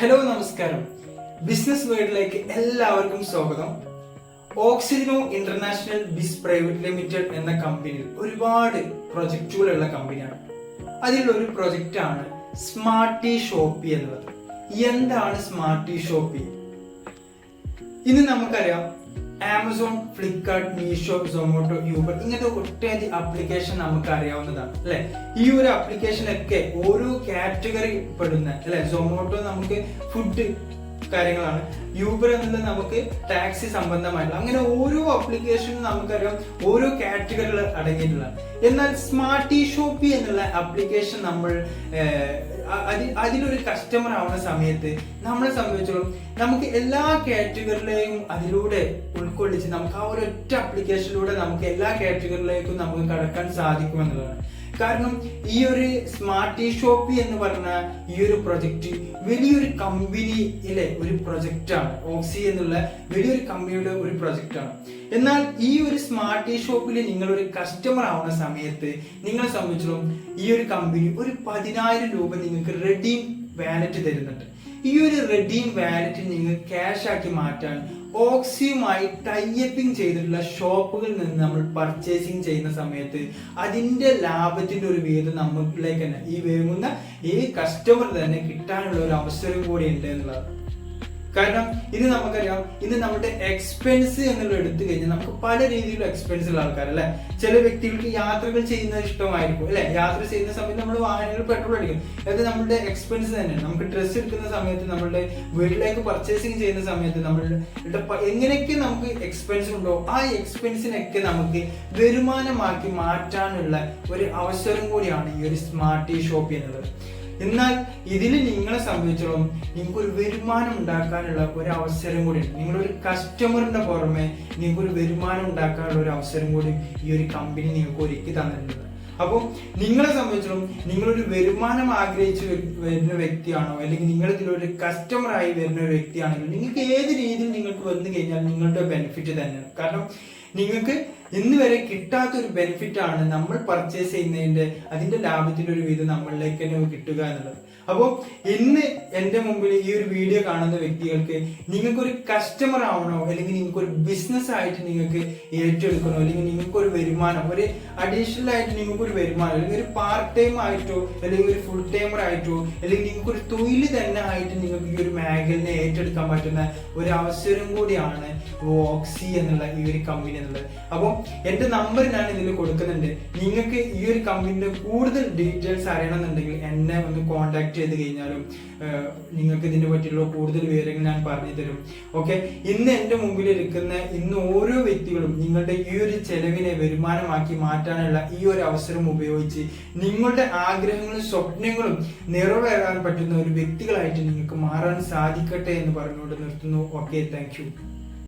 Hello നമസ്കാരം. Business വേൾഡിലേക്ക് എല്ലാവർക്കും സ്വാഗതം. Oxygeno international biz private limited എന്ന കമ്പനിയിൽ ഒരുപാട് പ്രൊജക്റ്റുകളുള്ള കമ്പനിയാണ് അതിലുള്ള ഒരു പ്രൊജക്റ്റാണ് സ്മാർട്ടി ഷോപ്പി എന്നുള്ളത്. എന്താണ് സ്മാർട്ടി ഷോപ്പി ഇന്ന് നമുക്കറിയാം Amazon Flipkart Meesho Zomato Uber ഇങ്ങനത്തെ ഒട്ടേറെ അപ്ലിക്കേഷൻ നമുക്ക് അറിയാവുന്നതാണ് അല്ലെ? ഈ ഒരു ആപ്ലിക്കേഷനൊക്കെ ഓരോ കാറ്റഗറി പെടുന്ന അല്ലെ? സൊമാറ്റോ നമുക്ക് ഫുഡ് കാര്യങ്ങളാണ്. യൂബർ എന്നുള്ളത് നമുക്ക് ടാക്സി സംബന്ധമായിട്ടുള്ള അങ്ങനെ ഓരോ അപ്ലിക്കേഷനും നമുക്കറിയാം ഓരോ കാറ്റഗറികൾ അടങ്ങിയിട്ടുള്ളതാണ്. എന്നാൽ സ്മാർട്ട് ഷോപ്പി എന്നുള്ള അപ്ലിക്കേഷൻ നമ്മൾ അതിലൊരു കസ്റ്റമർ ആവുന്ന സമയത്ത് നമ്മളെ സംബന്ധിച്ചോളം നമുക്ക് എല്ലാ കാറ്റഗറിയിലെയും അതിലൂടെ ഉൾക്കൊള്ളിച്ച് നമുക്ക് ആ ഒരൊറ്റ ആപ്ലിക്കേഷനിലൂടെ നമുക്ക് എല്ലാ കാറ്റഗറിയിലേക്കും നമുക്ക് കടക്കാൻ സാധിക്കും സാധിക്കുമെന്നുള്ളതാണ് കാരണം ഈ ഒരു സ്മാർട്ട് ഷോപ്പ് ഷോപ്പി എന്ന് പറഞ്ഞ ഈ ഒരു പ്രൊജക്റ്റ് വലിയൊരു കമ്പനിയിലെ ഒരു പ്രൊജക്റ്റാണ് ഓക്സി എന്നുള്ള വലിയൊരു കമ്പനിയുടെ ഒരു പ്രൊജക്റ്റാണ് എന്നാൽ ഈ ഒരു സ്മാർട്ട് ഷോപ്പിൽ നിങ്ങൾ ഒരു കസ്റ്റമർ ആവുന്ന സമയത്ത് നിങ്ങളെ സംബന്ധിച്ചിടത്തോളം ഈ ഒരു കമ്പനി ഒരു പതിനായിരം രൂപ നിങ്ങൾക്ക് റെഡീം വാലറ്റ് തരുന്നുണ്ട്. ഈ ഒരു റെഡീം വാലറ്റ് നിങ്ങൾ ക്യാഷ് ആക്കി മാറ്റാൻ ഓക്സിയുമായി ടൈപ്പിംഗ് ചെയ്തിട്ടുള്ള ഷോപ്പുകളിൽ നിന്ന് നമ്മൾ പർച്ചേസിങ് ചെയ്യുന്ന സമയത്ത് അതിന്റെ ലാഭത്തിന്റെ ഒരു വീതം നമ്മളിലേക്ക് തന്നെ ഈ വേങ്ങുന്ന ഈ കസ്റ്റമർ തന്നെ കിട്ടാനുള്ള ഒരു അവസരം കൂടി ഉണ്ട് എന്നുള്ളത് കാരണം ഇത് നമുക്കറിയാം ഇത് നമ്മുടെ എക്സ്പെൻസ് എന്നുള്ള എടുത്തു കഴിഞ്ഞാൽ നമുക്ക് പല രീതിയിലുള്ള എക്സ്പെൻസ് ഉള്ള ആൾക്കാർ അല്ലെ ചില വ്യക്തികൾക്ക് യാത്രകൾ ചെയ്യുന്നത് ഇഷ്ടമായിരിക്കും അല്ലെ? യാത്ര ചെയ്യുന്ന സമയത്ത് നമ്മൾ വാഹനങ്ങൾ പെട്രോൾ അടിക്കും. അത് നമ്മുടെ എക്സ്പെൻസ് തന്നെയാണ് നമുക്ക് ഡ്രസ്സ് എടുക്കുന്ന സമയത്ത് നമ്മളുടെ വീട്ടിലേക്ക് പർച്ചേസിങ് ചെയ്യുന്ന സമയത്ത് നമ്മളുടെ എങ്ങനെയൊക്കെ നമുക്ക് എക്സ്പെൻസ് ഉണ്ടോ ആ എക്സ്പെൻസിനൊക്കെ നമുക്ക് വരുമാനമാക്കി മാറ്റാനുള്ള ഒരു അവസരം കൂടിയാണ് ഈ ഒരു സ്മാർട്ട് ഷോപ്പ് എന്നുള്ളത്. എന്നാൽ ഇതിൽ നിങ്ങളെ സംബന്ധിച്ചോളം നിങ്ങൾക്ക് ഒരു വരുമാനം ഉണ്ടാക്കാനുള്ള ഒരു അവസരം കൂടി നിങ്ങളൊരു കസ്റ്റമറിന്റെ പുറമെ നിങ്ങൾക്ക് ഒരു വരുമാനം ഉണ്ടാക്കാനുള്ള ഒരു അവസരം കൂടി ഈ ഒരു കമ്പനി നിങ്ങൾക്ക് ഒരുക്കി തന്നിട്ടുണ്ട്. അപ്പോൾ നിങ്ങളെ സംബന്ധിച്ചിടത്തോളം നിങ്ങളൊരു വരുമാനം ആഗ്രഹിച്ച് വരു- വരുന്ന വ്യക്തിയാണോ അല്ലെങ്കിൽ നിങ്ങൾ ഇതിലൊരു കസ്റ്റമർ ആയി വരുന്ന ഒരു വ്യക്തിയാണെങ്കിലും നിങ്ങൾക്ക് ഏത് രീതിയിൽ നിങ്ങൾക്ക് വന്നു കഴിഞ്ഞാൽ നിങ്ങളുടെ ബെനിഫിറ്റ് തന്നെയാണ്. കാരണം നിങ്ങൾക്ക് ഇന്ന് വരെ കിട്ടാത്ത ഒരു ബെനിഫിറ്റ് ആണ് നമ്മൾ പർച്ചേസ് ചെയ്യുന്നതിന്റെ അതിന്റെ ലാഭത്തിന്റെ ഒരു വിധം നമ്മളിലേക്ക് തന്നെ കിട്ടുക എന്നുള്ളത്. അപ്പോൾ ഇന്ന് എന്റെ മുമ്പിൽ ഈ ഒരു വീഡിയോ കാണുന്ന വ്യക്തികൾക്ക് നിങ്ങൾക്കൊരു കസ്റ്റമർ ആവണോ അല്ലെങ്കിൽ നിങ്ങൾക്ക് ഒരു ബിസിനസ് ആയിട്ട് നിങ്ങൾക്ക് ഏറ്റെടുക്കണോ അല്ലെങ്കിൽ നിങ്ങൾക്ക് ഒരു വരുമാനം ഒരു അഡീഷണൽ ആയിട്ട് നിങ്ങൾക്ക് ഒരു വരുമാനം അല്ലെങ്കിൽ ഒരു പാർട്ട് ടൈം ആയിട്ടോ അല്ലെങ്കിൽ ഒരു ഫുൾ ടൈമർ ആയിട്ടോ അല്ലെങ്കിൽ നിങ്ങൾക്ക് ഒരു തൊഴിൽ തന്നെ ആയിട്ട് നിങ്ങൾക്ക് ഈ ഒരു മേഖലനെ ഏറ്റെടുക്കാൻ പറ്റുന്ന ഒരു അവസരം കൂടിയാണ് ഓക്സി എന്നുള്ള ഈ ഒരു കമ്പനി എന്നുള്ളത് അപ്പോൾ എന്റെ നമ്പർ ഞാൻ ഇതിൽ കൊടുക്കുന്നുണ്ട്. നിങ്ങൾക്ക് ഈ ഒരു കമ്പനിയുടെ കൂടുതൽ ഡീറ്റെയിൽസ് അറിയണമെന്നുണ്ടെങ്കിൽ എന്നെ ഒന്ന് കോൺടാക്ട് ചെയ്ത് കഴിഞ്ഞാലും നിങ്ങൾക്ക് ഇതിനെ പറ്റിയുള്ള കൂടുതൽ വിവരങ്ങൾ ഞാൻ പറഞ്ഞു തരും. ഓക്കെ ഇന്ന് എന്റെ മുമ്പിൽ ഇരിക്കുന്ന ഇന്ന് ഓരോ വ്യക്തികളും നിങ്ങളുടെ ഈ ഒരു ചെലവിനെ വരുമാനമാക്കി മാറ്റാനുള്ള ഈ ഒരു അവസരം ഉപയോഗിച്ച് നിങ്ങളുടെ ആഗ്രഹങ്ങളും സ്വപ്നങ്ങളും നിറവേറാൻ പറ്റുന്ന ഒരു വ്യക്തികളായിട്ട് നിങ്ങൾക്ക് മാറാൻ സാധിക്കട്ടെ എന്ന് പറഞ്ഞുകൊണ്ട് നിർത്തുന്നു. Okay thank